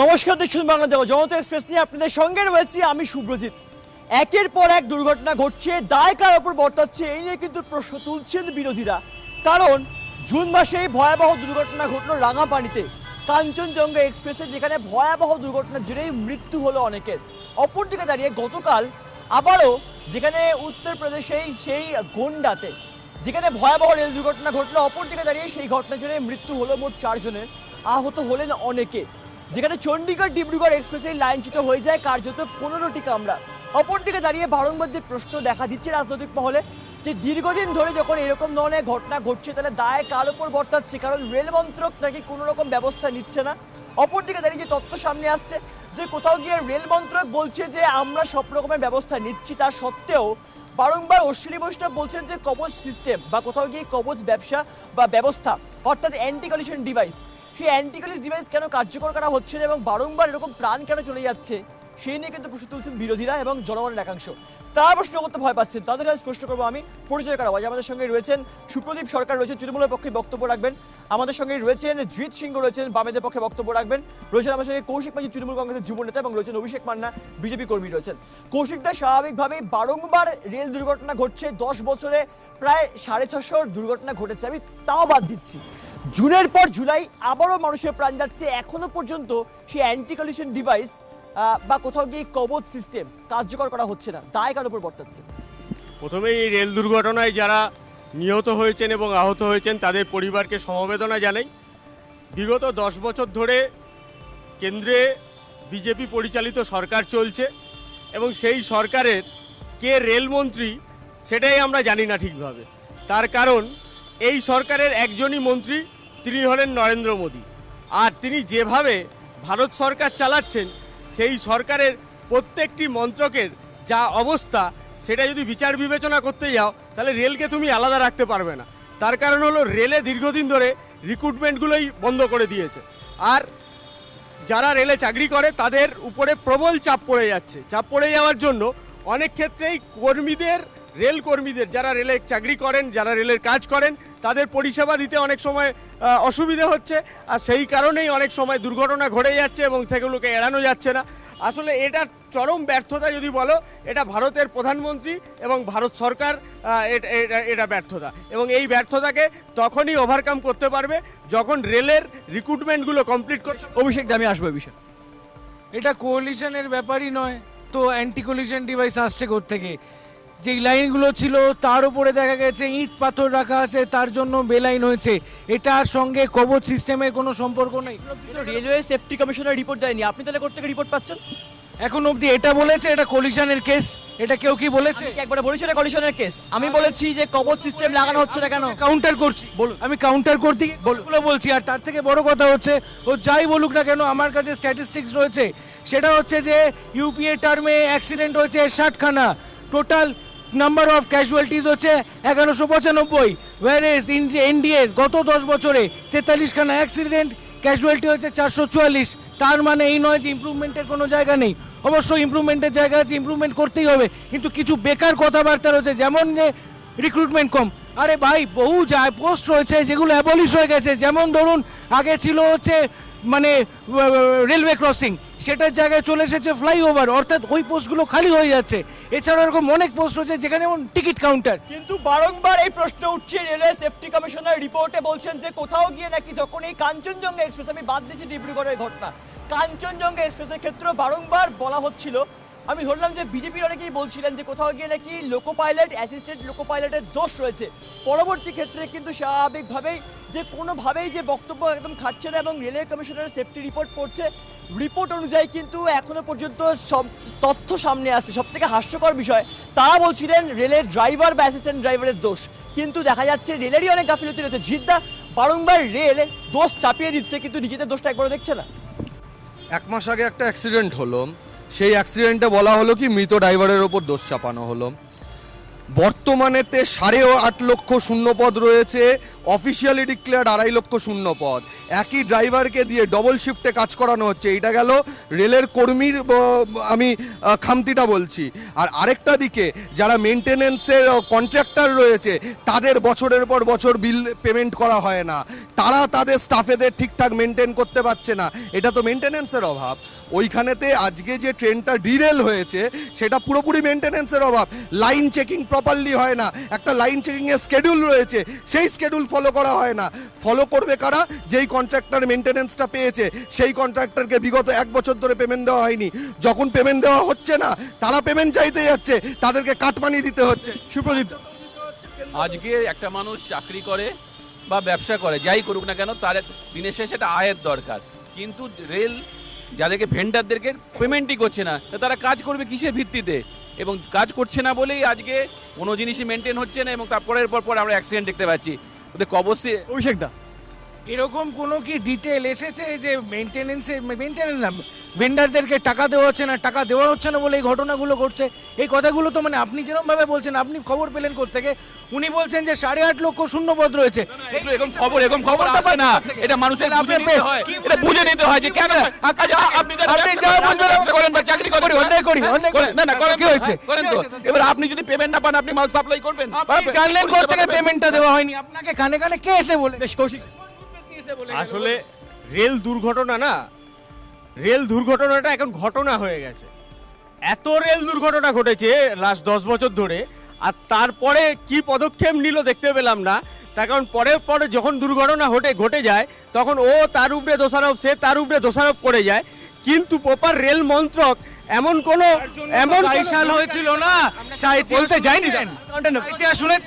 নমস্কার দেখুন বাংলা দেখো জনতা এক্সপ্রেস নিয়ে আপনাদের সঙ্গে রয়েছি আমি শুভ্রজিৎ একের পর এক দুর্ঘটনা ঘটছে দায় কার ওপর বর্তাচ্ছে, এই নিয়ে কিন্তু প্রশ্ন তুলছেন বিরোধীরা। কারণ, জুন মাসেই ভয়াবহ দুর্ঘটনা ঘটলো রাঙাপানিতে। কাঞ্চনজঙ্ঘা এক্সপ্রেসে যেখানে ভয়াবহ দুর্ঘটনার জেরেই মৃত্যু হলো অনেকের। অপরদিকে দাঁড়িয়ে গতকাল আবারও যেখানে উত্তরপ্রদেশেই সেই গোন্ডাতে, যেখানে ভয়াবহ রেল দুর্ঘটনা ঘটলো, অপরদিকে দাঁড়িয়ে সেই ঘটনার জন্য মৃত্যু হলো মোট চারজনের। আহত হলেন অনেকে। যেখানে চণ্ডীগড় ডিব্রুগড় এক্সপ্রেসের লাইনচ্যুত হয়ে যায় কার্যত পনেরোটি কামরা। অপরদিকে দাঁড়িয়ে বারংবার যে প্রশ্ন দেখা দিচ্ছে রাজনৈতিক মহলে যে দীর্ঘদিন ধরে যখন এরকম ধরনের ঘটনা ঘটছে, তাহলে দায় কার উপর বর্তাচ্ছে? কারণ রেল মন্ত্রক নাকি কোনো রকম ব্যবস্থা নিচ্ছে না? অপরদিকে দাঁড়িয়ে যে তথ্য সামনে আসছে যে কোথাও গিয়ে রেল মন্ত্রক বলছে যে আমরা সব রকমের ব্যবস্থা নিচ্ছি, তা সত্ত্বেও বারংবার অশ্বিনী বৈষ্ণব বলছেন যে কবচ সিস্টেম বা কোথাও গিয়ে কবচ ব্যবসা বা ব্যবস্থা, অর্থাৎ অ্যান্টি কলিশন ডিভাইস সেই অ্যান্টিকলিস ডিভাইস কেন কার্যকর করা হচ্ছে না এবং বারংবার এরকম প্রাণ কেন চলে যাচ্ছে? সেই নিয়ে কিন্তু প্রশ্ন তুলছেন বিরোধীরা এবং জনগণের একাংশ। তারা প্রশ্ন করতে ভয় পাচ্ছেন। তাদের কাছে প্রশ্ন করব আমি, পরিচয় করাবো আজ আমাদের সঙ্গে রয়েছেন সুপ্রদীপ সরকার, রয়েছেন তৃণমূলের পক্ষে বক্তব্য রাখবেন। আমাদের সঙ্গে রয়েছেন জিৎ সিংহ, রয়েছেন বামেদের পক্ষে বক্তব্য রাখবেন। রয়েছেন আমার সঙ্গে কৌশিক মাঝি, তৃণমূল কংগ্রেসের যুব নেতা এবং রয়েছেন অভিষেক মান্না, বিজেপি কর্মী রয়েছেন। কৌশিক দা স্বাভাবিকভাবেই বারংবার রেল দুর্ঘটনা ঘটছে। দশ বছরে প্রায় সাড়ে ছশো দুর্ঘটনা ঘটেছে। আমি তাও বাদ দিচ্ছি। জুনের পর জুলাই আবারও মানুষের প্রাণ যাচ্ছে। এখনও পর্যন্ত সেই অ্যান্টি কলিশন ডিভাইস বা কোথাও গিয়ে কবচ সিস্টেম কার্যকর করা হচ্ছে না। দায় কার উপর বর্তাচ্ছে? প্রথমেই এই রেল দুর্ঘটনায় যারা নিহত হয়েছেন এবং আহত হয়েছেন, তাদের পরিবারকে সমবেদনা জানাই। বিগত দশ বছর ধরে কেন্দ্রে বিজেপি পরিচালিত সরকার চলছে এবং সেই সরকারের কে রেলমন্ত্রী সেটাই আমরা জানি না ঠিকভাবে। তার কারণ, এই সরকারের একজনই মন্ত্রী, তিনি হলেন নরেন্দ্র মোদী। আর তিনি যেভাবে ভারত সরকার চালাচ্ছেন সেই সরকারের প্রত্যেকটি মন্ত্রকের যা অবস্থা, সেটা যদি বিচার বিবেচনা করতে যাও, তাহলে রেলকে তুমি আলাদা রাখতে পারবে না। তার কারণ হলো, রেলে দীর্ঘদিন ধরে রিক্রুটমেন্টগুলোই বন্ধ করে দিয়েছে। আর যারা রেলে চাকরি করে, তাদের উপরে প্রবল চাপ পড়ে যাচ্ছে। চাপ পড়ে যাওয়ার জন্য অনেক ক্ষেত্রেই কর্মীদের রেল কর্মীদের যারা রেলে চাকরি করেন যারা রেলের কাজ করেন তাদের পরিষেবা দিতে অনেক সময় অসুবিধে হচ্ছে। আর সেই কারণেই অনেক সময় দুর্ঘটনা ঘটে যাচ্ছে এবং সেগুলোকে এড়ানো যাচ্ছে না। আসলে এটা চরম ব্যর্থতা যদি বলো এটা ভারতের প্রধানমন্ত্রী এবং ভারত সরকার এটা- এটা- এটা ব্যর্থতা। এবং এই ব্যর্থতাকে তখনই ওভারকাম করতে পারবে যখন রেলের রিক্রুটমেন্টগুলো কমপ্লিট করতে অভিষেক দা আমি আসব এই এটা কোলিশনের ব্যাপারই নয় তো অ্যান্টি কোলিশন ডিভাইস আসছে থেকে যেই লাইনগুলো ছিল তার উপরে দেখা গেছে ইট পাথর রাখা আছে তার জন্য বেলাইন হয়েছে। এটার সঙ্গে কবচ সিস্টেমের কোনো সম্পর্ক নেই। রেলওয়ে সেফটি কমিশনের রিপোর্ট দেয়নি। আপনি তাহলে কোথা থেকে রিপোর্ট পাচ্ছেন? এখন অবধি এটা বলেছে এটা কোলিশনের কেস। এটা কেউ কি বলেছে? একবার বলেছি এটা কলিশনের কেস? আমি বলেছি যে কবচ সিস্টেম লাগানো হচ্ছে না কেন? কাউন্টার করছি। বলুন। আমি কাউন্টার করতে বলগুলো বলছি। আর তার থেকে বড় কথা হচ্ছে ও যাই বলুক না কেন আমার কাছে স্ট্যাটিস্টিক্স রয়েছে। সেটা হচ্ছে যে ইউপিএ টার্মে অ্যাক্সিডেন্ট হয়েছে ষাটখানা। টোটাল নাম্বার অফ ক্যাজুয়ালিটিস হচ্ছে এগারোশো পঁচানব্বই ওয়ারেস এনডিএ গত দশ বছরে তেতাল্লিশখানা অ্যাক্সিডেন্ট ক্যাজুয়ালিটি হচ্ছে চারশো চুয়াল্লিশ। তার মানে এই নয় যে ইম্প্রুভমেন্টের কোনো জায়গা নেই। অবশ্যই ইমপ্রুভমেন্টের জায়গা আছে ইমপ্রুভমেন্ট করতেই হবে, কিন্তু কিছু বেকার কথাবার্তা রয়েছে, যেমন যে রিক্রুটমেন্ট কম। আরে ভাই, বহু যায় পোস্ট রয়েছে, যেগুলো অ্যাবলিশ হয়ে গেছে। যেমন ধরুন, আগে ছিল হচ্ছে মানে রেলওয়ে ক্রসিং সেটার জায়গায় চলে এসেছে ফ্লাইওভার, অর্থাৎ ওই পোস্টগুলো খালি হয়ে যাচ্ছে। এছাড়াও এরকম অনেক পোস্ট রয়েছে যেখানে যেমন টিকিট কাউন্টার। কিন্তু বারংবার এই প্রশ্ন উঠছে, রেলওয়ে সেফটি কমিশনার রিপোর্টে বলছেন যে কোথাও গিয়ে নাকি যখন এই কাঞ্চনজঙ্ঘা এক্সপ্রেস, আমি বাদ দিচ্ছি ডিব্রুগড়ের ঘটনা। কাঞ্চনজঙ্ঘা এক্সপ্রেসের ক্ষেত্রে বারংবার বলা হচ্ছিল আমি ধরলাম যে বিজেপির অনেকেই বলছিলেন যে কোথাও গিয়ে নাকি লোকো পাইলট অ্যাসিস্ট্যান্ট লোকো পাইলটের দোষ রয়েছে। পরবর্তী ক্ষেত্রে কিন্তু স্বাভাবিকভাবেই যে কোনোভাবেই যে বক্তব্য একদম খাটছে না এবং রেলওয়ে কমিশনারের সেফটি রিপোর্ট পড়ছে রিপোর্ট অনুযায়ী কিন্তু এখনও পর্যন্ত সব তথ্য সামনে আসছে। সব থেকে হাস্যকর বিষয়, তারা বলছিলেন রেলের ড্রাইভার বা অ্যাসিস্ট্যান্ট ড্রাইভারের দোষ। কিন্তু দেখা যাচ্ছে রেলেরই অনেক গাফিলতি রয়েছে। জিদ্দা বারংবার রেল দোষ চাপিয়ে দিচ্ছে, কিন্তু নিজেদের দোষটা একবারও দেখছে না। এক মাস আগে একটা অ্যাক্সিডেন্ট হলো। সেই অ্যাক্সিডেন্টে বলা হলো কি, মৃত ড্রাইভারের ওপর দোষ চাপানো হলো। বর্তমানেতে সাড়ে আট লক্ষ শূন্যপদ রয়েছে। অফিসিয়ালি ডিক্লেয়ার্ড আড়াই লক্ষ শূন্য পদ। একই ড্রাইভারকে দিয়ে ডবল শিফটে কাজ করানো হচ্ছে। এটা গেল রেলের কর্মীর আমি খামতিটা বলছি। আর আরেকটা দিকে যারা মেনটেনেন্সের কন্ট্রাক্টর রয়েছে, তাদের বছরের পর বছর বিল পেমেন্ট করা হয় না। তারা তাদের স্টাফেদের ঠিকঠাক মেনটেন করতে পারছে না। এটা তো মেনটেনেন্সের অভাব। ওইখানেতে আজকে যে ট্রেনটা ডিরেল হয়েছে, সেটা পুরোপুরি মেনটেনেন্সের অভাব। লাইন চেকিং প্রপারলি হয় না। একটা লাইন চেকিংয়ের স্কেডিউল রয়েছে। সেই স্কেডিউল ফলো করা হয় না। ফলো করবে কারা? যেই কন্ট্রাক্টর মেনটেনেন্সটা পেয়েছে সেই কন্ট্রাক্টরকে বিগত এক বছর ধরে পেমেন্ট দেওয়া হয়নি। যখন পেমেন্ট দেওয়া হচ্ছে না তারা পেমেন্ট চাইতে যাচ্ছে তাদেরকে কাটমানি দিতে হচ্ছে। সুপ্রদীপ। আজকে একটা মানুষ চাকরি করে বা ব্যবসা করে যাই করুক না কেন তার দিনের শেষে একটা আয়ের দরকার। কিন্তু রেল যাদেরকে ভেন্ডারদেরকে পেমেন্টই করছে না তা তারা কাজ করবে কিসের ভিত্তিতে? এবং কাজ করছে না বলেই আজকে কোনো জিনিসই মেনটেন হচ্ছে না এবং তারপরের পর পর আমরা অ্যাক্সিডেন্ট দেখতে পাচ্ছি। ওদের অভিষেক দা। এরকম কোনো কি ডিটেল এসেছে যে মেনটেনেন্সে মেনটেনেন্স না ভেন্ডারদেরকে টাকা দেওয়া হচ্ছে না টাকা দেওয়া হচ্ছে না বলে এই ঘটনাগুলো ঘটছে? এই কথাগুলো তো মানে আপনি যেরকম ভাবে বলছেন আপনি খবর পেলেন থেকে উনি বলছেন যে সাড়ে আট লক্ষ শূন্যপদ রয়েছে। এরকম খবর এরকম খবর আসে না। এটা মানুষের আপনি এটা বুঝে নিতে হয় যে কেন? আচ্ছা, আপনি আপনি যা ব্যবসা করেন বা চাকরি করি, অন্যায় করি। না না করেন কি হয়েছে? করেন তো। এবার আপনি যদি পেমেন্ট না পান আপনি মাল সাপ্লাই করবেন। আপনি জানলেন কোথা থেকে পেমেন্টটা দেওয়া হয়নি? আপনাকে কানে কানে কে এসে বলে? কৌশিক? আসলে রেল দুর্ঘটনা না রেল দুর্ঘটনাটা এখন ঘটনা হয়ে গেছে। এত রেল দুর্ঘটনা ঘটেছে লাস্ট দশ বছর ধরে আর তারপরে কি পদক্ষেপ নিল দেখতে পেলাম না। তার কারণ পরে পরে যখন দুর্ঘটনা ঘটে ঘটে যায় তখন ও তার উপরে দোষারোপ সে তার উপরে দোষারোপ করে যায়। কিন্তু প্রপার রেল মন্ত্রক এমন কোন এমন সাল হয়েছিল না বলতে। সাঁইথিয়া শুনেন।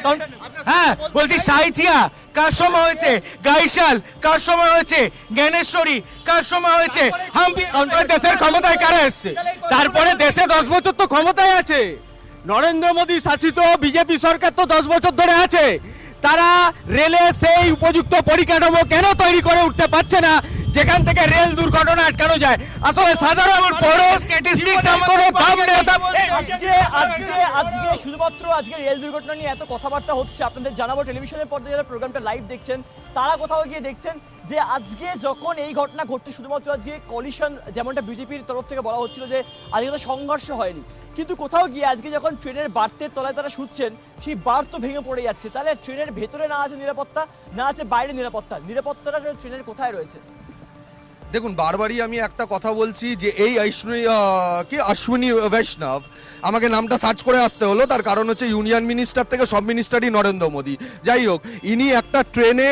হ্যাঁ বলছি সাঁইথিয়া কার সময় হয়েছে? গাইশাল। কার সময় হয়েছে? জ্ঞানেশ্বরী। কার সময় হয়েছে? হাম্পি দেশের ক্ষমতায় কারা এসছে? তারপরে দেশে দশ বছর তো ক্ষমতায় আছে। নরেন্দ্র মোদী শাসিত বিজেপি সরকার তো দশ বছর ধরে আছে। তারা রেলে সেই উপযুক্ত পরিকাঠামো কেন তৈরি করে উঠতে পারছে না? যেখান থেকে রেল দুর্ঘটনা আটকানো যায়। আসলে সাধারণ বড় স্ট্যাটিস্টিক্স কোনো দাম নেই আজকে আজকে আজকে শুধুমাত্র আজকে রেল দুর্ঘটনা নিয়ে এত কথাবার্তা হচ্ছে। আপনাদের জানাব টেলিভিশনের পর্দায় যারা প্রোগ্রামটা লাইভ দেখছেন তারা কোথাও গিয়ে দেখছেন যে আজকে যখন এই ঘটনা ঘটছে শুধুমাত্র আজকে কলিশন যেমনটা বিজেপির তরফ থেকে বলা হচ্ছিল যে আজকে তো সংঘর্ষ হয়নি। কিন্তু কোথাও গিয়ে আজকে যখন ট্রেনের বার্তের তলায় তারা শুচ্ছেন সেই বার তো ভেঙে পড়ে যাচ্ছে। তাহলে ট্রেনের ভেতরে না আছে নিরাপত্তা না আছে বাইরে নিরাপত্তা? নিরাপত্তাটা ট্রেনের কোথায় রয়েছে? দেখুন, বারবারই আমি একটা কথা বলছি যে এই ঐশ্বনী কি, অশ্বিনী বৈষ্ণব, আমাকে নামটা সার্চ করে আসতে হলো। তার কারণ হচ্ছে ইউনিয়ন মিনিস্টার থেকে সব মিনিস্টারই নরেন্দ্র মোদী। যাই হোক, ইনি একটা ট্রেনে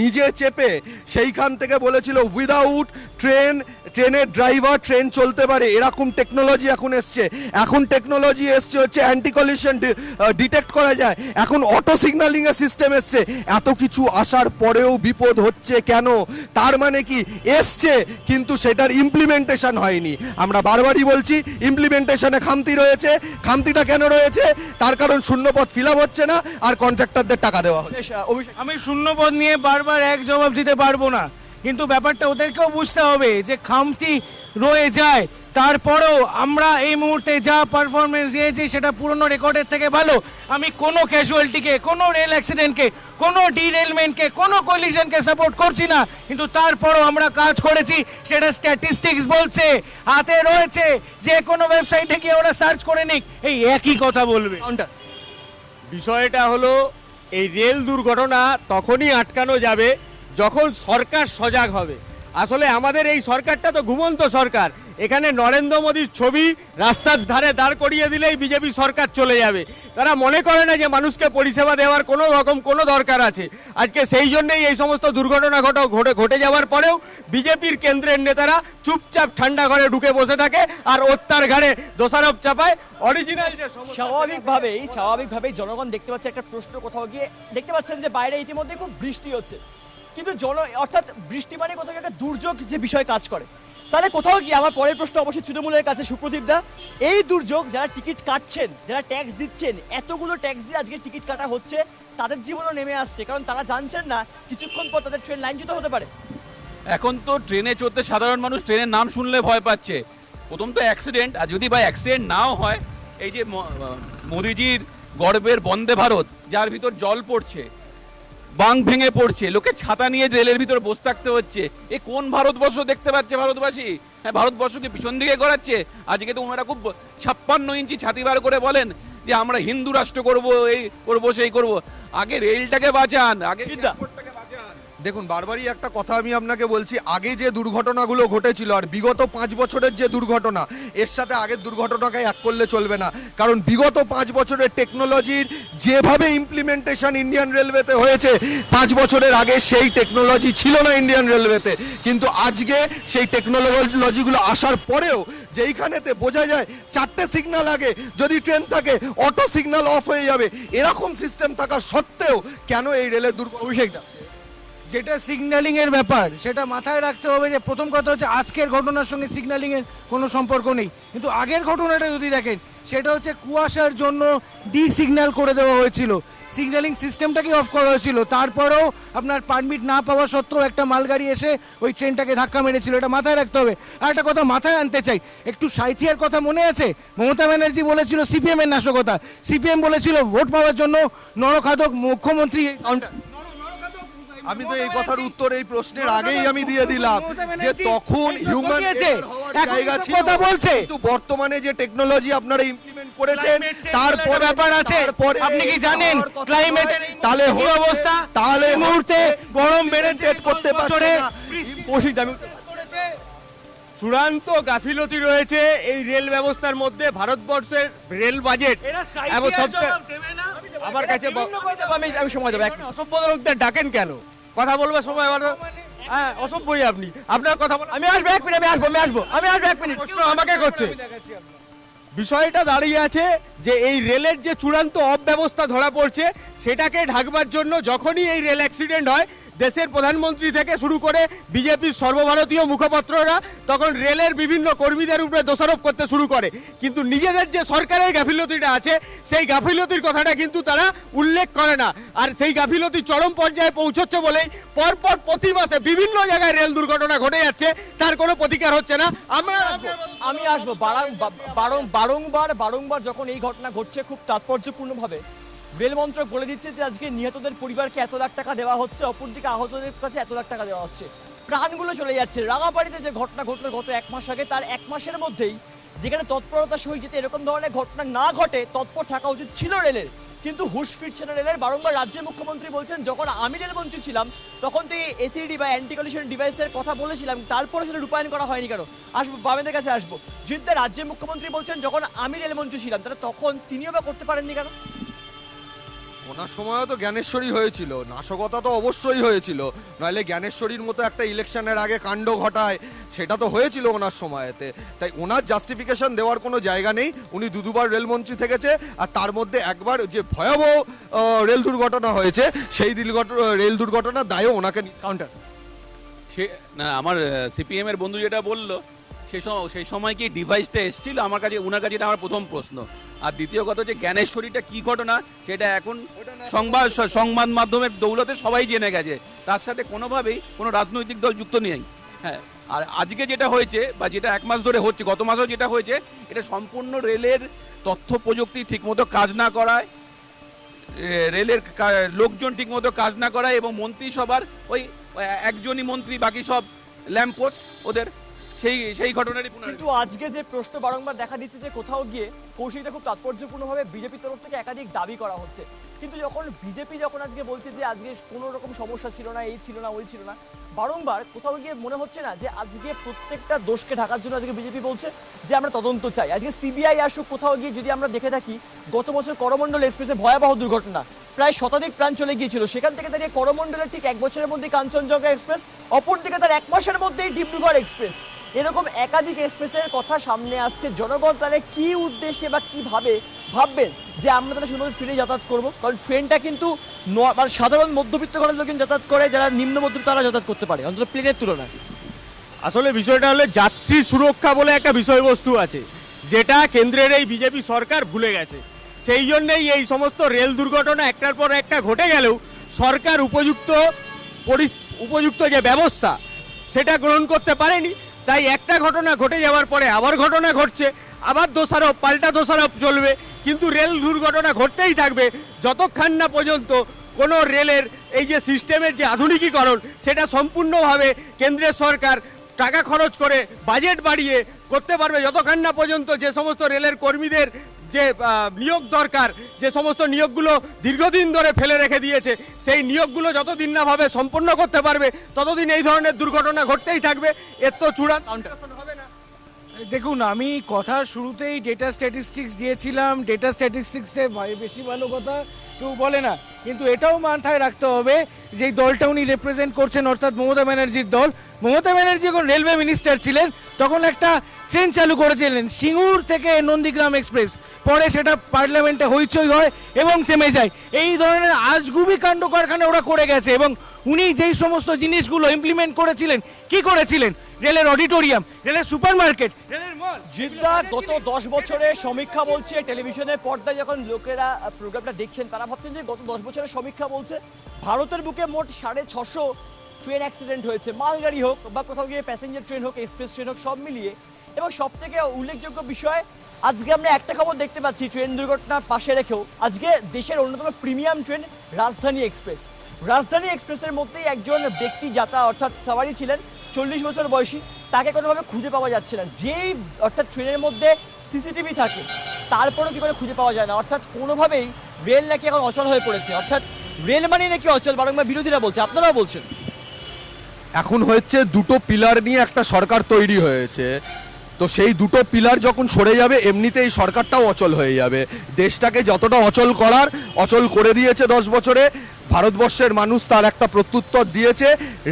নিজে চেপে সেইখান থেকে বলেছিল উইদাউট ট্রেন, ট্রেনের ড্রাইভার ট্রেন চলতে পারে, এরকম টেকনোলজি এখন এসছে। এখন টেকনোলজি এসছে হচ্ছে অ্যান্টি কলিশন ডিটেক্ট করা যায়। এখন অটো সিগন্যালিং এর সিস্টেম এসছে। এত কিছু আসার পরেও বিপদ হচ্ছে কেন? তার মানে কি? এসছে, কিন্তু সেটার ইমপ্লিমেন্টেশন হয়নি। আমরা বারবারই বলছি ইমপ্লিমেন্টেশনে খামতি রয়েছে। খামতিটা কেন রয়েছে? তার কারণ শূন্যপদ ফিল আপ হচ্ছে না, আর কন্ট্রাক্টরদের টাকা দেওয়া হচ্ছে। আমি শূন্যপদ নিয়ে বারবার এক জবাব দিতে পারব না। কিন্তু ব্যাপারটা ওদেরকেও বুঝতে হবে যে খামতি রয়ে যায়। তারপরেও আমরা এই মুহূর্তে যা পারফরমেন্স দিয়েছি সেটা পুরনো রেকর্ডের থেকে ভালো। আমি কোনো ক্যাজুয়ালিটিকে কোনো রেল অ্যাক্সিডেন্টকে কোনো ডিরেলমেন্টকে কোনো কলিশনকে সাপোর্ট করছি না। কিন্তু তারপরও আমরা কাজ করেছি, সেটা স্ট্যাটিস্টিক্স বলছে। হাতে রয়েছে, যে কোনো ওয়েবসাইটে গিয়ে ওরা সার্চ করে নিক, এই একই কথা বলবে। বিষয়টা হলো, এই রেল দুর্ঘটনা তখনই আটকানো যাবে যখন সরকার সজাগ হবে। আসলে আমাদের এই সরকারটা তো ঘুমন্ত সরকার। এখানে নরেন্দ্র মোদীর ছবি রাস্তার ধারে দাঁড় করিয়ে দিলেই বিজেপি সরকার চলে যাবে। তারা মনে করে না যে মানুষকে পরিষেবা দেওয়ার কোনো রকম কোনো দরকার আছে। আজকে সেই জন্যই এই সমস্ত দুর্ঘটনা ঘট ঘটে ঘটে যাওয়ার পরেও বিজেপির কেন্দ্রের নেতারা চুপচাপ ঠান্ডা ঘরে ঢুকে বসে থাকে আর ওত্তার ঘাড়ে দোষারোপ চাপায়। অরিজিনাল যে স্বাভাবিকভাবেই স্বাভাবিকভাবেই জনগণ দেখতে পাচ্ছে একটা প্রশ্ন কোথাও গিয়ে। দেখতে পাচ্ছেন যে বাইরে ইতিমধ্যে খুব বৃষ্টি হচ্ছে। কিন্তু জন, অর্থাৎ বৃষ্টি মানে কোথাও একটা দুর্যোগ যে বিষয় কাজ করে? তাহলে কোথাও গিয়ে আমার পরের প্রশ্ন অবশ্যই তৃণমূলের কাছে, সুপ্রদীপ দা। এই দুর্যোগ যারা টিকিট কাটছেন, যারা ট্যাক্স দিচ্ছেন, এতগুলো ট্যাক্স দিয়ে আজকে টিকিট কাটা হচ্ছে, তাদের জীবনও নেমে আসছে। কারণ তারা জানছেন না, কিছুক্ষণ পর তাদের ট্রেন লাইনচ্যুত হতে পারে। এখন তো ট্রেনে চড়তে সাধারণ মানুষ ট্রেনের নাম শুনলে ভয় পাচ্ছে। প্রথম তো অ্যাক্সিডেন্ট আর যদি বা অ্যাক্সিডেন্ট নাও হয়, এই যে মোদিজির গর্বের বন্দে ভারত, যার ভিতর জল পড়ছে বাং ভেঙে পড়ছে লোকে ছাতা নিয়ে রেলের ভিতরে বসে থাকতে হচ্ছে। এ কোন ভারতবর্ষ দেখতে পাচ্ছে ভারতবাসী? হ্যাঁ ভারতবর্ষকে পিছন দিকে গড়াচ্ছে আজকে তো ওনারা খুব ছাপ্পান্ন ইঞ্চি ছাতি বার করে বলেন যে আমরা হিন্দু রাষ্ট্র করব এই করব সেই করব। আগে রেলটাকে বাঁচান আগে দেখুন, বারবারই একটা কথা আমি আপনাকে বলছি, আগে যে দুর্ঘটনাগুলো ঘটেছিল আর বিগত পাঁচ বছরের যে দুর্ঘটনা, এর সাথে আগের দুর্ঘটনাকে এক করলে চলবে না। কারণ বিগত পাঁচ বছরের টেকনোলজির যেভাবে ইমপ্লিমেন্টেশন ইন্ডিয়ান রেলওয়েতে হয়েছে, পাঁচ বছরের আগে সেই টেকনোলজি ছিল না ইন্ডিয়ান রেলওয়েতে কিন্তু আজকে সেই টেকনোলজিগুলো আসার পরেও যেইখানেতে বোঝা যায় চারটে সিগনাল আগে, যদি ট্রেন থাকে অটো সিগন্যাল অফ হয়ে যাবে। এরকম সিস্টেম থাকা সত্ত্বেও কেন এই রেলের দুর্ঘটনা অভিষেক দা যেটা সিগন্যালিং এর ব্যাপার, সেটা মাথায় রাখতে হবে যে প্রথম কথা হচ্ছে আজকের ঘটনার সঙ্গে সিগন্যালিং এর কোনো সম্পর্ক নেই। কিন্তু আগের ঘটনাটা যদি দেখেন, সেটা হচ্ছে কুয়াশার জন্য ডি সিগন্যাল করে দেওয়া হয়েছিল। সিগন্যালিং সিস্টেমটাকে অফ করা হয়েছিল। তারপরেও আপনার পারমিট না পাওয়া সত্ত্বেও একটা মালগাড়ি এসে ওই ট্রেনটাকে ধাক্কা মেরেছিল। এটা মাথায় রাখতে হবে। আর একটা কথা মাথায় আনতে চাই, একটু সাইথিয়ার কথা মনে আছে? মমতা ব্যানার্জি বলেছিল সিপিএম এর নাশকতা। সিপিএম বলেছিল ভোট পাওয়ার জন্য নরখাদক মুখ্যমন্ত্রী আমি তো এই কথার উত্তর এই প্রশ্নের আগেই আমি দিয়ে দিলাম যে তখন হিউম্যান জায়গা ছিল। কথা বলছে। কিন্তু বর্তমানে যে টেকনোলজি আপনারা ইমপ্লিমেন্ট করেছেন তারপর ব্যাপার আছে। আপনি কি জানেন ক্লাইমেট তাহলে কি অবস্থা? তাহলে মুহূর্তে গরম বেড়েছে implemented করতে পারছে না। দামি চূড়ান্ত গাফিলতি রয়েছে এই রেল ব্যবস্থার মধ্যে ভারতবর্ষের রেল বাজেট। এবং সবচেয়ে আমার কাছে আমি আমি সময় দেবো অসভ্য লোকদের ডাকেন কেন? কথা বলবে সময় আমার- হ্যাঁ অসভ্যই আপনি। আপনার কথা আমি আসব এক মিনিট আমি আসব আমি আসব আমি আসব এক মিনিট। আমাকে করছে। বিষয়টা দাঁড়িয়ে আছে যে এই রেলের যে চূড়ান্ত অব্যবস্থা ধরা পড়ছে সেটাকে ঢাকবার জন্য যখনই এই রেল অ্যাক্সিডেন্ট হয় দেশের প্রধানমন্ত্রী থেকে শুরু করে বিজেপির সর্বভারতীয় মুখপাত্ররা তখন রেলের বিভিন্ন কর্মীদের উপরে দোষারোপ করতে শুরু করে। কিন্তু নিজেদের যে সরকারের গাফিলতিটা আছে, সেই গাফিলতির কথাটা কিন্তু তারা উল্লেখ করে না। আর সেই গাফিলতি চরম পর্যায়ে পৌঁছচ্ছে বলেই পরপর প্রতি মাসে বিভিন্ন জায়গায় রেল দুর্ঘটনা ঘটে যাচ্ছে। তার কোনো প্রতিকার হচ্ছে না। আমরা আমি আসব। বারাং- বারং- বারংবার বারংবার যখন এই ঘটনা ঘটছে, খুব তাৎপর্যপূর্ণভাবে রেল মন্ত্রক বলে দিচ্ছে যে আজকে নিহতদের পরিবারকে এত লাখ টাকা দেওয়া হচ্ছে, অপরদিকে আহতদের কাছে এত লাখ টাকা দেওয়া হচ্ছে। প্রাণগুলো চলে যাচ্ছে। রাঙাবাড়িতে যে ঘটনা ঘটলো গত এক মাস আগে, তার এক মাসের মধ্যেই যেখানে তৎপরতা সহিত যাতে এরকম ধরনের ঘটনা না ঘটে, তৎপর থাকা উচিত ছিল রেলের। কিন্তু হুশ ফিরছে না রেলের। বারংবার রাজ্যের মুখ্যমন্ত্রী বলছেন, যখন আমি রেলমন্ত্রী ছিলাম, তখন তো এসিডি বা অ্যান্টি কলিশন ডিভাইসের কথা বলেছিলাম, তারপরে সেটা রূপায়ণ করা হয়নি কেন? আসব, বামেদের কাছে আসব। জিদ্দা রাজ্যের মুখ্যমন্ত্রী বলছেন, যখন আমি রেলমন্ত্রী ছিলাম, তাহলে তখন তিনিও বা করতে পারেননি কেন? ওনার সময়ও তো জ্ঞানেশ্বরী হয়েছিল নাশকতা তো অবশ্যই হয়েছিল। নইলে জ্ঞানেশ্বরীর মতো একটা ইলেকশনের আগে কাণ্ড ঘটায় সেটা তো হয়েছিল ওনার সময়তে। তাই ওনার জাস্টিফিকেশন দেওয়ার কোনো জায়গা নেই উনি দু দুবার রেলমন্ত্রী থেকেছে আর তার মধ্যে একবার যে ভয়াবহ রেল দুর্ঘটনা হয়েছে সেই দুর্ঘটনা রেল দুর্ঘটনার দায়ও ওনাকে কাউন্টার সে না আমার সিপিএম এর বন্ধু যেটা বলল সেই সময় সেই সময় কি ডিভাইসটা এসেছিল? আমার কাছে ওনার কাছে এটা আমার প্রথম প্রশ্ন। আর দ্বিতীয় কথা হচ্ছে জ্ঞানেশ্বরীটা কি ঘটনা সেটা এখন সংবাদ সংবাদ মাধ্যমের দৌলতে সবাই জেনে গেছে। তার সাথে কোনোভাবেই কোনো রাজনৈতিক দল যুক্ত নেই। হ্যাঁ আর আজকে যেটা হয়েছে বা যেটা এক মাস ধরে হচ্ছে গত মাসেও যেটা হয়েছে এটা সম্পূর্ণ রেলের তথ্য প্রযুক্তি ঠিকমতো কাজ না করায় রেলের লোকজন ঠিকমতো কাজ না করায় এবং মন্ত্রিসভার ওই ওই একজনই মন্ত্রী বাকি সব ল্যাম্পপোস্ট ওদের সেই সেই ঘটনারই কিন্তু আজকে যে প্রশ্ন বারংবার দেখা দিচ্ছে যে কোথাও গিয়ে কৌশিকটা খুব তাৎপর্যপূর্ণভাবে বিজেপির তরফ থেকে একাধিক দাবি করা হচ্ছে। কিন্তু যখন বিজেপি যখন আজকে বলছে যে আজকে কোনো রকম সমস্যা ছিল না, এই ছিল না, ওই ছিল না, বারংবার কোথাও গিয়ে মনে হচ্ছে না যে আজকে প্রত্যেকটা দোষকে ঢাকার জন্য আজকে বিজেপি বলছে যে আমরা তদন্ত চাই। আজকে সিবিআই আসুক, কোথাও গিয়ে যদি আমরা দেখে থাকি, গত বছর করমণ্ডল এক্সপ্রেসে ভয়াবহ দুর্ঘটনা, প্রায় শতাধিক প্রাণ চলে গিয়েছিল। সেখান থেকে দাঁড়িয়ে করমণ্ডলের ঠিক এক বছরের মধ্যে কাঞ্চনজঙ্ঘা এক্সপ্রেস, অপরদিকে তার এক মাসের মধ্যেই ডিব্রুগড় এক্সপ্রেস। এরকম একাধিক এক্সপ্রেসের কথা সামনে আসছে। জনগণ তাহলে কি উদ্দেশ্যে বা কীভাবে ভাববেন যে আমরা তাহলে শুধুমাত্র ট্রেনে যাতায়াত করব? কারণ ট্রেনটা কিন্তু মানে সাধারণ মধ্যবিত্ত ঘরের লোকজন যাতায়াত করে, যারা নিম্ন মধ্যবিত্ত তারা যাতায়াত করতে পারে, অন্তত প্লেনের তুলনায়। আসলে বিষয়টা হলো যাত্রী সুরক্ষা বলে একটা বিষয়বস্তু আছে, যেটা কেন্দ্রের এই বিজেপি সরকার ভুলে গেছে। সেই জন্যই এই সমস্ত রেল দুর্ঘটনা একটার পর একটা ঘটে গেলেও সরকার উপযুক্ত উপযুক্ত যে ব্যবস্থা, সেটা গ্রহণ করতে পারেনি। তাই একটা ঘটনা ঘটে যাওয়ার পরে আবার ঘটনা ঘটছে, আবার দোষারোপ, পাল্টা দোষারোপ চলবে, কিন্তু রেল দুর্ঘটনা ঘটতেই থাকবে, যতক্ষণ না পর্যন্ত কোনো রেলের এই যে সিস্টেমের যে আধুনিকীকরণ, সেটা সম্পূর্ণভাবে কেন্দ্রের সরকার টাকা খরচ করে বাজেট বাড়িয়ে করতে পারবে, যতক্ষণ না পর্যন্ত যে সমস্ত রেলের কর্মীদের যে নিয়োগ দরকার, যে সমস্ত নিয়োগগুলো দীর্ঘদিন ধরে ফেলে রেখে দিয়েছে, সেই নিয়োগগুলো যতদিন না ভাবে সম্পন্ন করতে পারবে, ততদিন এই ধরনের দুর্ঘটনা ঘটতেই থাকবে। এর তো চূড়ান্ত হবে না। দেখুন, আমি কথা শুরুতেই ডেটা স্ট্যাটিস্টিক্স দিয়েছিলাম। ডেটা স্ট্যাটিস্টিক্সে বেশি ভালো কথা কেউ বলে না। কিন্তু এটাও মাথায় রাখতে হবে যে দলটা উনি রিপ্রেজেন্ট করছেন, অর্থাৎ মমতা ব্যানার্জির দল। মমতা ব্যানার্জি যখন রেলওয়ে মিনিস্টার ছিলেন, তখন একটা ট্রেন চালু করেছিলেন, সিঙ্গুর থেকে নন্দীগ্রাম এক্সপ্রেস। পরে সেটা পার্লামেন্টে হইচই হয় এবং থেমে যায়। এই ধরনের আজগুবি কাণ্ড কারখানা ওরা করে গেছে এবং উনি যেই সমস্ত জিনিসগুলো ইমপ্লিমেন্ট করেছিলেন, কি করেছিলেন? রেলের অডিটোরিয়াম, রেলের সুপার মার্কেট রেলের মল। জিদ্দা গত দশ বছরের সমীক্ষা বলছে, টেলিভিশনের পর্দায় যখন লোকেরা প্রোগ্রামটা দেখছেন, তারা ভাবছেন যে গত দশ বছরের সমীক্ষা বলছে, ভারতের বুকে মোট সাড়ে ছশো ট্রেন অ্যাক্সিডেন্ট হয়েছে, মালগাড়ি হোক বা কোথাও গিয়ে প্যাসেঞ্জার ট্রেন হোক এক্সপ্রেস ট্রেন হোক, সব মিলিয়ে। এবং সব থেকে উল্লেখযোগ্য বিষয়, আজকে আমরা একটা খবর দেখতে পাচ্ছি ট্রেন দুর্ঘটনার পাশে রেখেও। আজকে দেশের অন্যতম প্রিমিয়াম ট্রেন রাজধানী এক্সপ্রেস রাজধানী এক্সপ্রেসের মধ্যেই একজন ব্যক্তি যাতা, অর্থাৎ সাওয়ারি ছিলেন, চল্লিশ বছর বয়সী। তাকে কোনোভাবে খুঁজে পাওয়া যাচ্ছে না। যেই, অর্থাৎ ট্রেনের মধ্যে সিসিটিভি থাকে, তারপরেও কি করে খুঁজে পাওয়া যায় না? অর্থাৎ কোনোভাবেই রেল নাকি এখন অচল হয়ে পড়েছে। অর্থাৎ রেল মানে নাকি অচল, বারংবার বিরোধীরা বলছে। আপনারাও বলছেন। এখন হয়েছে দুটো পিলার নিয়ে একটা সরকার তৈরি হয়েছে। তো সেই দুটো পিলার যখন সরে যাবে এমনিতে এই সরকারটাও অচল হয়ে যাবে। দেশটাকে যতটা অচল করার, অচল করে দিয়েছে দশ বছরে। ভারতবর্ষের মানুষ তার একটা প্রত্যুত্তর দিয়েছে।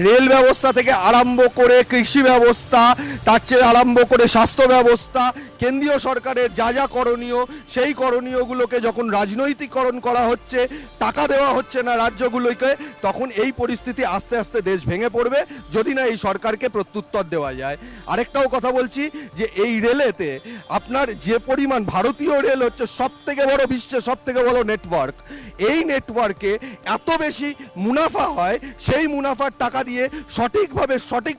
রেল ব্যবস্থা থেকে আরম্ভ করে কৃষি ব্যবস্থা, তার চেয়ে আরম্ভ করে স্বাস্থ্য ব্যবস্থা কেন্দ্রীয় সরকারের যা যা করণীয় সেই করণীয়গুলোকে যখন রাজনৈতিকরণ করা হচ্ছে টাকা দেওয়া হচ্ছে না রাজ্যগুলোকে তখন এই পরিস্থিতি আস্তে আস্তে দেশ ভেঙে পড়বে যদি না এই সরকারকে প্রত্যুত্তর দেওয়া যায়। আরেকটাও কথা বলছি যে এই রেলেতে আপনার যে পরিমাণ ভারতীয় রেল হচ্ছে সব থেকে বড় বিশ্বের সব থেকে বড় নেটওয়ার্ক এই নেটওয়ার্কে এত বেশি মুনাফা হয় সেই মুনাফার টাকা দিয়ে সঠিকভাবে সঠিক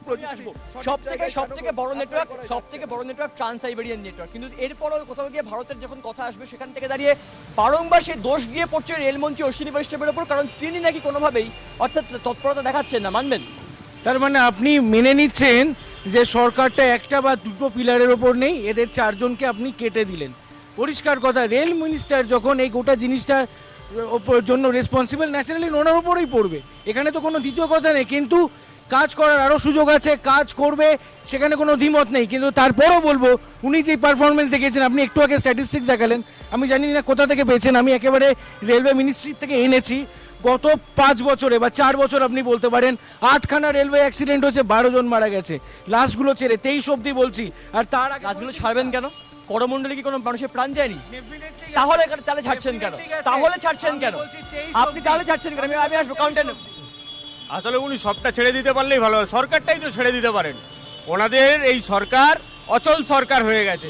সব থেকে সব থেকে বড় নেটওয়ার্ক সব থেকে বড় নেটওয়ার্ক ট্রান্স সাইবেরিয়ান নেটওয়ার্ক কিন্তু এরপরও কোথাও গিয়ে ভারতের যখন কথা আসবে, সেখান থেকে দাঁড়িয়ে বারংবার সে দোষ গিয়ে পড়ছে রেলমন্ত্রী অশ্বিনী বৈষ্ণবের ওপর, কারণ তিনি নাকি কোনোভাবেই অর্থাৎ তৎপরতা দেখাচ্ছেন না। মানবেন? তার মানে আপনি মেনে নিচ্ছেন যে সরকারটা একটা বা দুটো পিলারের ওপর নেই, এদের চারজনকে আপনি কেটে দিলেন। পরিষ্কার কথা, রেল মিনিস্টার যখন এই গোটা জিনিসটা, ওপর জন্য রেসপন্সিবল ন্যাচারালি ওনার ওপরেই পড়বে। এখানে তো কোনো দ্বিতীয় কথা নেই, কিন্তু কাজ করার আরও সুযোগ আছে কাজ করবে সেখানে কোনো দ্বিমত নেই। কিন্তু তারপরও বলব উনি যে পারফরমেন্স দেখিয়েছেন আপনি একটু আগে স্ট্যাটিস্টিক্স দেখালেন। আমি জানি না কোথা থেকে পেয়েছেন আমি একেবারে রেলওয়ে মিনিস্ট্রি থেকে এনেছি। গত পাঁচ বছরে বা চার বছর আপনি বলতে পারেন আটখানা রেলওয়ে অ্যাক্সিডেন্ট হচ্ছে বারো জন মারা গেছে। লাশগুলো ছেড়ে তেইশ অব্দি বলছি। আর তার আগে ছাড়বেন কেন? করমণ্ডলে কি কোনো মানুষের প্রাণ যায়নি? তাহলে তাহলে ছাড়ছেন কেন? তাহলে ছাড়ছেন কেন? আপনি তাহলে ছাড়ছেন কেন? আমি আমি আসব কাউন্টার আসলে উনি সবটা ছেড়ে দিতে পারলেই ভালো হয়। সরকারটাই তো ছেড়ে দিতে পারেন। ওনাদের এই সরকার অচল সরকার হয়ে গেছে।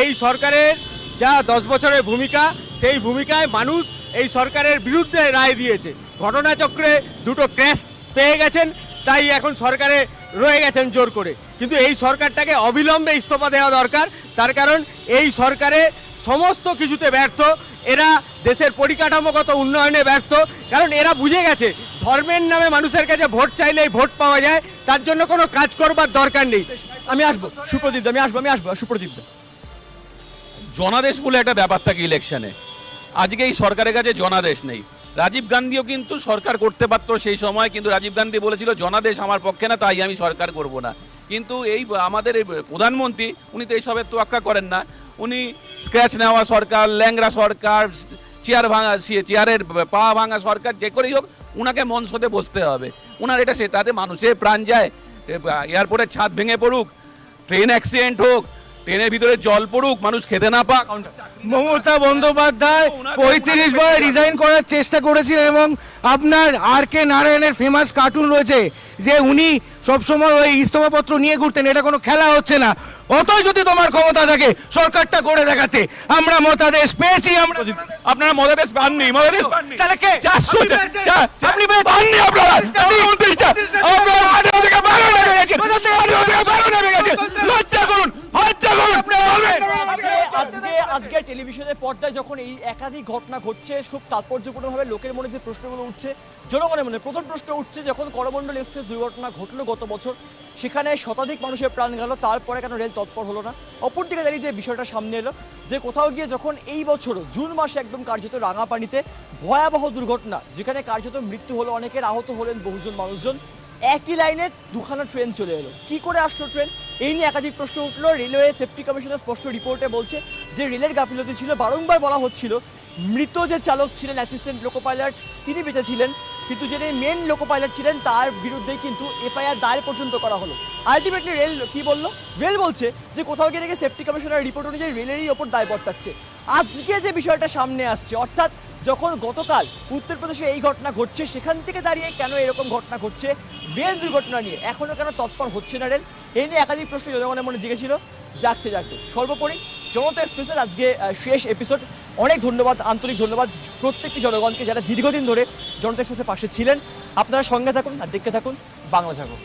এই সরকারের যা দশ বছরের ভূমিকা, সেই ভূমিকায় মানুষ এই সরকারের বিরুদ্ধে রায় দিয়েছে। ঘটনাচক্রে দুটো ক্র্যাশ পেয়ে গেছেন, তাই এখন সরকারে রয়ে গেছেন জোর করে। কিন্তু এই সরকারটাকে অবিলম্বে ইস্তফা দেওয়া দরকার। তার কারণ, এই সরকারে সমস্ত কিছুতে ব্যর্থ। এরা দেশের পরিকাঠামোগত উন্নয়নে ব্যর্থ। কারণ এরা বুঝে গেছে ধর্মের নামে মানুষের কাছে ভোট চাইলেই ভোট পাওয়া যায়, তার জন্য কোনো কাজ করবার দরকার নেই। আমি আসব, সুপ্রদীপ আমি আসব আমি আসব, সুপ্রদীপ জনাদেশ বলে একটা ব্যাপার থাকে ইলেকশনে। আজকে এই সরকারের কাছে জনাদেশ নেই। রাজীব গান্ধীও কিন্তু সরকার করতে পারতো সেই সময়, কিন্তু রাজীব গান্ধী বলেছিল, জনাদেশ আমার পক্ষে না, তাই আমি সরকার করব না। কিন্তু এই আমাদের এই প্রধানমন্ত্রী, উনি তো এইসবের তোয়াক্কা করেন না। উনি স্ক্র্যাচ নেওয়া সরকার ল্যাংরা সরকার, চেয়ার ভাঙা চেয়ারের পা ভাঙা সরকার, যে করেই হোক উনাকে মঞ্চতে বসতে হবে। উনার এটা সে তাতে মানুষের প্রাণ যায়। এয়ারপোর্টের ছাদ ভেঙে পড়ুক ট্রেন অ্যাক্সিডেন্ট হোক ট্রেনের ভিতরে জল পড়ুক মানুষ খেতে না পাক। মমতা বন্দ্যোপাধ্যায় পঁয়ত্রিশ বার রিজাইন করার চেষ্টা করেছিলেন এবং আপনার আর কে নারায়ণের ফেমাস কার্টুন রয়েছে যে উনি সবসময় ওই ইস্তফাপত্র নিয়ে ঘুরতেন। এটা কোনো খেলা হচ্ছে না। অতই যদি তোমার ক্ষমতা থাকে সরকারটা করে দেখাতে। আমরা মতাদেশ পেয়েছি আমরা আপনারা মতাদেশ পাননি মতাদেশ পাননি। তাহলে কে? চারশো আপনি? পাননি আপনারা আজকে টেলিভিশনের পর্দায় যখন এই একাধিক ঘটনা ঘটছে, খুব তাৎপর্যপূর্ণভাবে লোকের মনে যে প্রশ্নগুলো উঠছে, জনগণের মনে প্রথম প্রশ্ন উঠছে, যখন করমণ্ডল এক্সপ্রেস দুর্ঘটনা ঘটলো গত বছর, সেখানে শতাধিক মানুষের প্রাণ গেল, তারপরে কেন রেল তৎপর হলো না? অপরদিকে দাঁড়িয়ে যে বিষয়টা সামনে এলো, যে কোথাও গিয়ে যখন এই বছর, জুন মাসে একদম কার্যত রাঙাপানিতে ভয়াবহ দুর্ঘটনা, যেখানে কার্যত মৃত্যু হলো, অনেকের আহত হলেন বহুজন মানুষজন একই লাইনে দুখানা ট্রেন চলে এলো। কি করে আসলো ট্রেন এই নিয়ে একাধিক প্রশ্ন উঠল। রেলওয়ে সেফটি কমিশনের স্পষ্ট রিপোর্টে বলছে যে, রেলের গাফিলতি ছিল, বারংবার বলা হচ্ছিল, মৃত যে চালক ছিলেন অ্যাসিস্ট্যান্ট লোকো পাইলট তিনি বেঁচে ছিলেন, কিন্তু যিনি মেন লোকো পাইলট ছিলেন, তার বিরুদ্ধেই কিন্তু এফআইআর দায়ের পর্যন্ত করা হলো। আলটিমেটলি রেল কি বলল? রেল বলছে যে, কোথাও গিয়ে সেফটি কমিশনের রিপোর্ট অনুযায়ী রেলেরই ওপর দায় বর্তাচ্ছে আজকে যে বিষয়টা সামনে আসছে, অর্থাৎ যখন গতকাল উত্তরপ্রদেশে এই ঘটনা ঘটছে, সেখান থেকে দাঁড়িয়ে কেন এরকম ঘটনা ঘটছে? রেল দুর্ঘটনা নিয়ে। এখনও কেন তৎপর হচ্ছে না রেল? এই নিয়ে একাধিক প্রশ্ন জনগণের মনে জেগেছিল। যাচ্ছে যাচ্ছে। সর্বোপরি জনতা এক্সপ্রেসের আজকে শেষ এপিসোড অনেক ধন্যবাদ, আন্তরিক ধন্যবাদ প্রত্যেকটি জনগণকে যারা দীর্ঘদিন ধরে জনতা এক্সপ্রেসের পাশে ছিলেন। আপনারা সঙ্গে থাকুন আর দেখতে থাকুন বাংলা জাগো